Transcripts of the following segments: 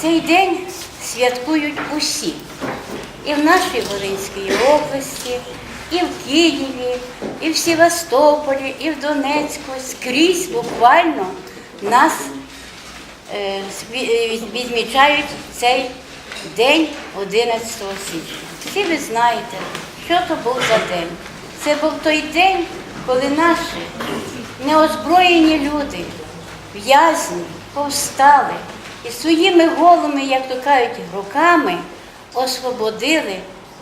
Цей день святкують усі. І в нашій Волинській області, і в Києві, і в Севастополі, і в Донецьку. Скрізь буквально нас е, відмічають цей день 11 січня. Всі ви знаєте, що то був за день. Це був той день, коли наші неозброєні люди, в'язні, повстали і своїми голими, як то кажуть, руками освободили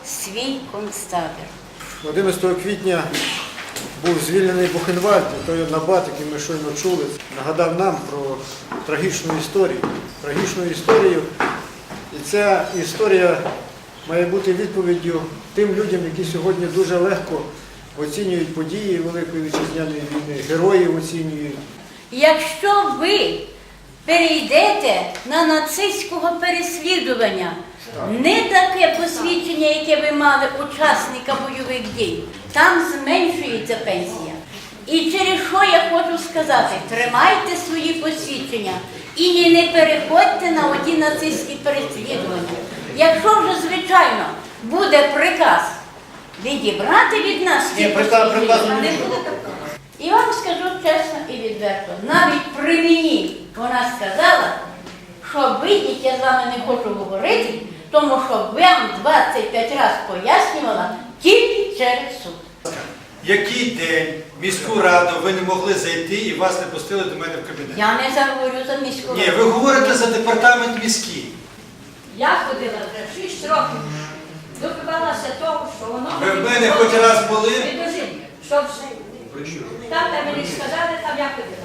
свій концтабір. 11 квітня був звільнений Бухенвальд, той набат, який ми щойно чули, нагадав нам про трагічну історію. Трагічну історію. І ця історія має бути відповіддю тим людям, які сьогодні дуже легко оцінюють події Великої вітчизняної війни, героїв оцінюють. Якщо ви перейдете на нацистського переслідування, не таке посвідчення, яке ви мали учасника бойових дій, там зменшується пенсія. І через що я хочу сказати, тримайте свої посвідчення і не переходьте на оті нацистські переслідування. Якщо вже, звичайно, буде приказ відібрати від нас ці посвідчення, не буде такого. І вам скажу чесно і відверто, навіть при мені вона сказала, що вийдіть, я з вами не хочу говорити, тому що вам 25 разів пояснювала тільки через суд. Який день в міську раду ви не могли зайти і вас не пустили до мене в кабінет? Я не заговорю за міську раду. Ні, ви говорите за департамент міський. Я ходила вже 6 років. Добивалася того, що воно... Ви в мене хоч раз були? Підожди, щоб там, де мені сказали, там я ходила.